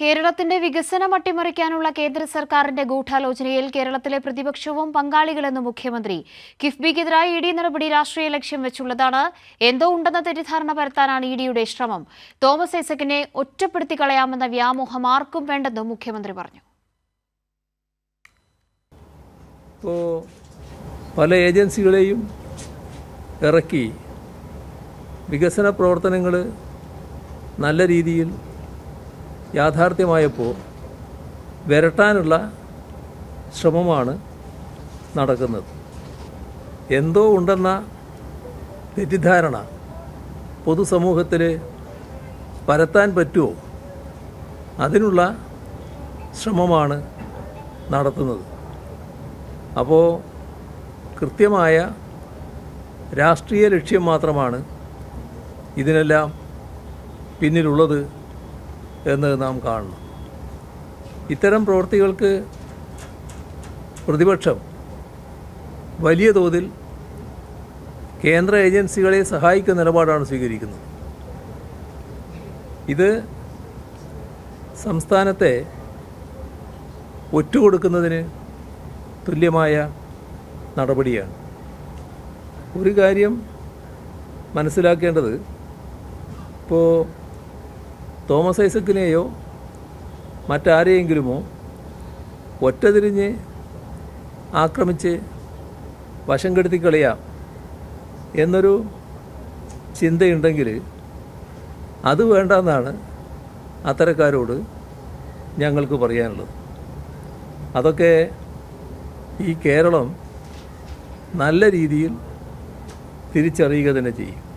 കേരളത്തിന്റെ വികസനം അട്ടിമറിക്കാനുള്ള കേന്ദ്ര സർക്കാരിന്റെ ഗൂഢാലോചനയിൽ കേരളത്തിലെ പ്രതിപക്ഷവും പങ്കാളികളെന്ന് മുഖ്യമന്ത്രി. കിഫ്ബിക്കെതിരായ ഇ ഡി നടപടി രാഷ്ട്രീയ ലക്ഷ്യം വെച്ചുള്ളതാണ്. എന്തോ ഉണ്ടെന്ന തെറ്റിദ്ധാരണ പരത്താനാണ് ഇ ഡിയുടെ ശ്രമം. തോമസ് ഐസക്കിനെ ഒറ്റപ്പെടുത്തി കളയാമെന്ന വ്യാമോഹം ആർക്കും വേണ്ടെന്നും മുഖ്യമന്ത്രി പറഞ്ഞു. പല ഏജൻസികളെയും ഇറക്കി വികസന പ്രവർത്തനങ്ങൾ നല്ല രീതിയിൽ യാഥാർത്ഥ്യമായപ്പോൾ വരട്ടാനുള്ള ശ്രമമാണ് നടക്കുന്നത്. എന്തോ ഉണ്ടെന്ന തെറ്റിദ്ധാരണ പൊതുസമൂഹത്തിൽ പരത്താൻ പറ്റുമോ? അതിനുള്ള ശ്രമമാണ് നടത്തുന്നത്. അപ്പോൾ കൃത്യമായ രാഷ്ട്രീയ ലക്ഷ്യം മാത്രമാണ് ഇതിനെല്ലാം പിന്നിലുള്ളത്. എന്ന് നാം കാണണം. ഇത്തരം പ്രവൃത്തികൾക്ക് പ്രതിപക്ഷം വലിയ തോതിൽ കേന്ദ്ര ഏജൻസികളെ സഹായിക്കുന്ന നിലപാടാണ് സ്വീകരിക്കുന്നത്. ഇത് സംസ്ഥാനത്തെ ഒറ്റുകൊടുക്കുന്നതിന് തുല്യമായ നടപടിയാണ്. ഒരു കാര്യം മനസ്സിലാക്കേണ്ടത് ഇപ്പോൾ തോമസ് ഐസക്കിനെയോ മറ്റാരെയെങ്കിലുമോ ഒറ്റതിരിഞ്ഞ് ആക്രമിച്ച് വശം കെടുത്തി കളയാം എന്നൊരു ചിന്തയുണ്ടെങ്കിൽ അത് വേണ്ടെന്നാണ് അത്തരക്കാരോട് ഞങ്ങൾക്ക് പറയാനുള്ളത്. അതൊക്കെ ഈ കേരളം നല്ല രീതിയിൽ തിരിച്ചറിയുക തന്നെ ചെയ്യും.